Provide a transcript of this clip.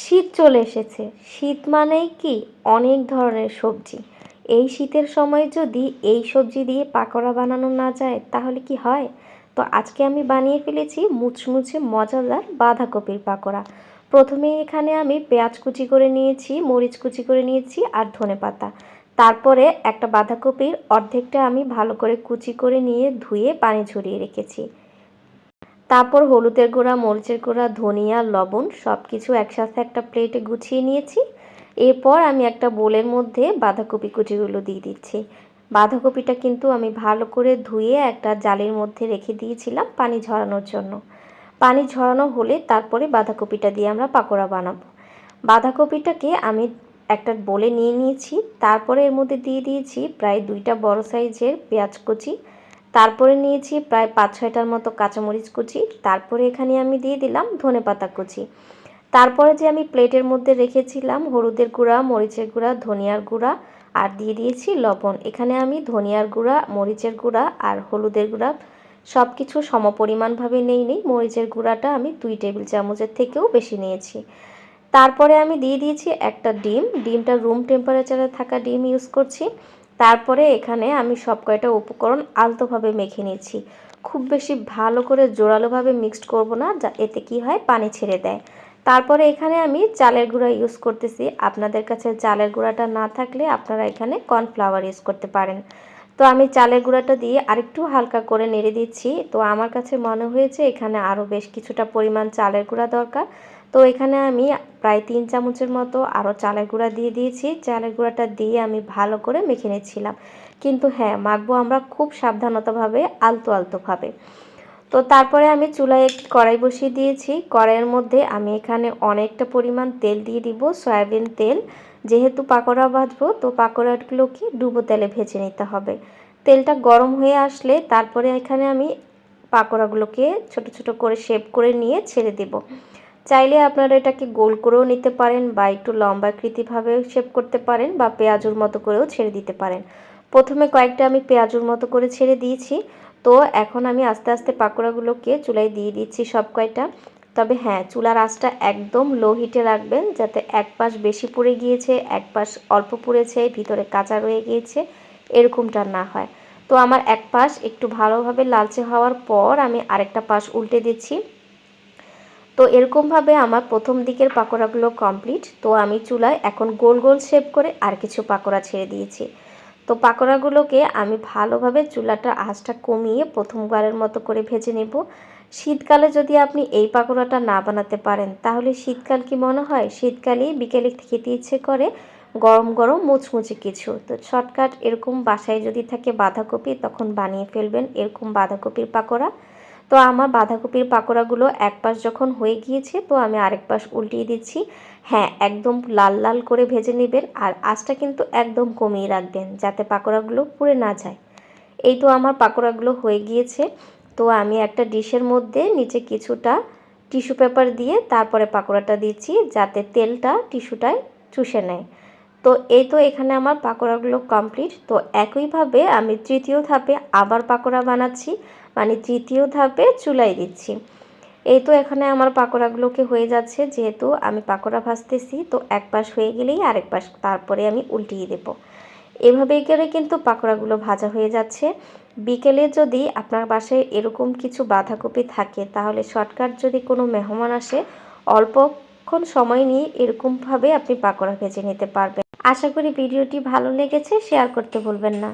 শীত চলে এসেছে। শীত মানেই কি? অনেক ধরনের সবজি। এই শীতের সময় যদি এই সবজি দিয়ে পাকোড়া বানানো না যায়, তাহলে কি হয়? তো আজকে আমি বানিয়ে ফেলেছি মুচমুচে মজাদার বাঁধাকপির পাকোড়া। প্রথমে এখানে আমি পেঁয়াজ কুচি করে নিয়েছি, মরিচ কুচি করে নিয়েছি আর ধনে পাতা। তারপরে একটা বাঁধাকপির অর্ধেকটা আমি ভালো করে কুচি করে নিয়ে ধুয়ে পানি ঝরিয়ে রেখেছি। তারপর হলুদের গুঁড়া, মরিচের গুঁড়া, ধনিয়া, লবণ সব কিছু একসাথে একটা প্লেটে গুছিয়ে নিয়েছি। এরপর আমি একটা বোলের মধ্যে বাঁধাকপি কুচিগুলো দিয়ে দিচ্ছি। বাঁধাকপিটা কিন্তু আমি ভালো করে ধুয়ে একটা জালের মধ্যে রেখে দিয়েছিলাম পানি ঝরানোর জন্য। পানি ঝরানো হলে তারপরে বাঁধাকপিটা দিয়ে আমরা পাকোড়া বানাবো। বাঁধাকপিটাকে আমি একটা বলে নিয়ে নিয়েছি। তারপরে এর মধ্যে দিয়ে দিয়েছি প্রায় দুইটা বড় সাইজের পেঁয়াজ কুচি তারপরে নিয়েছি প্রায় পাঁচ ছয়টার মতো কাঁচামরিচ কুচি। তারপরে এখানে আমি দিয়ে দিলাম ধনে পাতা কুচি। তারপরে যে আমি প্লেটের মধ্যে রেখেছিলাম হলুদের গুঁড়া, মরিচের গুঁড়া, ধনিয়ার গুঁড়া আর দিয়ে দিয়েছি লবণ। এখানে আমি ধনিয়ার গুঁড়া, মরিচের গুঁড়া আর হলুদের গুঁড়া সব কিছু সমপরিমাণভাবে নেই নেই মরিচের গুঁড়াটা আমি দুই টেবিল চামচের থেকেও বেশি নিয়েছি। তারপরে আমি দিয়ে দিয়েছি একটা ডিম। ডিমটা রুম টেম্পারেচারে থাকা ডিম ইউজ করছি। তারপরে এখানে আমি সব কয়টা উপকরণ আলতোভাবে মেখে নিয়েছি। খুব বেশি ভালো করে জোরালোভাবে মিক্সড করব না, যা এতে কি হয়, পানি ছেড়ে দেয়। তারপরে এখানে আমি চালের গুঁড়া ইউজ করতেছি। আপনাদের কাছে চালের গুঁড়াটা না থাকলে আপনারা এখানে কর্নফ্লাওয়ার ইউজ করতে পারেন। তো আমি চালের গুঁড়াটা দিয়ে আরেকটু হালকা করে নেড়ে দিচ্ছি। তো আমার কাছে মনে হয়েছে এখানে আরও বেশ কিছুটা পরিমাণ চালের গুঁড়া দরকার। তো এখানে আমি প্রায় তিন চামচের মতো আরও চালের গুঁড়া দিয়ে দিয়েছি। চালের গুঁড়াটা দিয়ে আমি ভালো করে মেখে নিচ্ছিলাম। কিন্তু হ্যাঁ মাখবো আমরা খুব সাবধানতাভাবে, আলতো আলতোভাবে। তো তারপরে আমি চুলায় একটি কড়াই বসিয়ে দিয়েছি। কড়াইয়ের মধ্যে আমি এখানে অনেকটা পরিমাণ তেল দিয়ে দিব, সয়াবিন তেল। যেহেতু পাকোড়া বাঁধবো তো পাকোড়াগুলোকে ডুবো তেলে ভেজে নিতে হবে। তেলটা গরম হয়ে আসলে তারপরে এখানে আমি পাকোড়াগুলোকে ছোট ছোট করে শেপ করে নিয়ে ছেড়ে দেব। চাইলে আপনারা এটাকে গোল করেও নিতে পারেন বা একটু লম্বাকৃতিভাবে শেপ করতে পারেন বা পেঁয়াজুর মতো করেও ছেড়ে দিতে পারেন। প্রথমে কয়েকটা আমি পেঁয়াজুর মতো করে ছেড়ে দিয়েছি। তো এখন আমি আস্তে আস্তে পাকোড়াগুলোকে চুলায় দিয়ে দিচ্ছি সব কয়টা। তবে হ্যাঁ চুলার আঁচটা একদম লো হিটে রাখবেন যাতে এক পাশ বেশি পুড়ে গিয়েছে, এক পাশ অল্প পুড়েছে, ভিতরে কাঁচা রয়ে গিয়েছে, এরকমটা না হয়। তো আমার এক পাশ একটু ভালোভাবে লালচে হওয়ার পর আমি আরেকটা পাশ উল্টে দিচ্ছি। তো এরকমভাবে আমার প্রথম দিকের পাকোড়াগুলো কমপ্লিট তো আমি চুলায় এখন গোল গোল শেপ করে আর কিছু পাকোড়া ছেড়ে দিয়েছি। তো পাকোড়াগুলোকে আমি ভালোভাবে চুলাটা আঁচটা কমিয়ে প্রথমবারের মতো করে ভেজে নেব। শীতকালে যদি আপনি এই পাকোড়াটা না বানাতে পারেন, তাহলে শীতকাল কি মনে হয়? শীতকালেই বিকেলে খেতে ইচ্ছে করে গরম গরম মুচমুচে কিছু। তো শর্টকাট এরকম বাসায় যদি থাকে বাঁধাকপি, তখন বানিয়ে ফেলবেন এরকম বাঁধাকপির পাকোড়া। তো আমার বাঁধাকপির পাকোড়াগুলো এক পাশ যখন হয়ে গিয়েছে, তো আমি আরেক পাশ উল্টিয়ে দিচ্ছি। হ্যাঁ একদম লাল লাল করে ভেজে নেবেন আর আঁচটা কিন্তু একদম কমিয়ে রাখবেন যাতে পাকোড়াগুলো পুড়ে না যায়। এই তো আমার পাকোড়াগুলো হয়ে গিয়েছে। তো আমি একটা ডিশের মধ্যে নিচে কিছুটা টিস্যু পেপার দিয়ে তারপরে পাকোড়াটা দিচ্ছি যাতে তেলটা টিস্যুটায় চুষে নেয়। তো এই তো এখানে আমার পাকোড়াগুলো কমপ্লিট তো একইভাবে আমি তৃতীয় ধাপে আবার পাকোড়া বানাচ্ছি মানে তৃতীয় ধাপে চুলাই দিচ্ছি। এই তো এখানে আমার পাকোড়াগুলোকে হয়ে যাচ্ছে, যেহেতু আমি পাকোড়া ভাজতেছি, তো এক পাশ হয়ে গেলেই আরেক পাশ তারপরে আমি উল্টিয়ে দেব। এভাবেই করে কিন্তু পাকোড়াগুলো ভাজা হয়ে যাচ্ছে। বিকেলে যদি আপনার বাসায় এরকম কিছু বাঁধাকপি থাকে, তাহলে শর্টকাট যদি কোনো মেহমান আসে, অল্পক্ষণ সময় নিয়ে এরকমভাবে আপনি পাকোড়া ভেজে নিতে পারবেন। আশা করি ভিডিওটি ভালো লেগেছে শেয়ার করতে ভুলবেন না।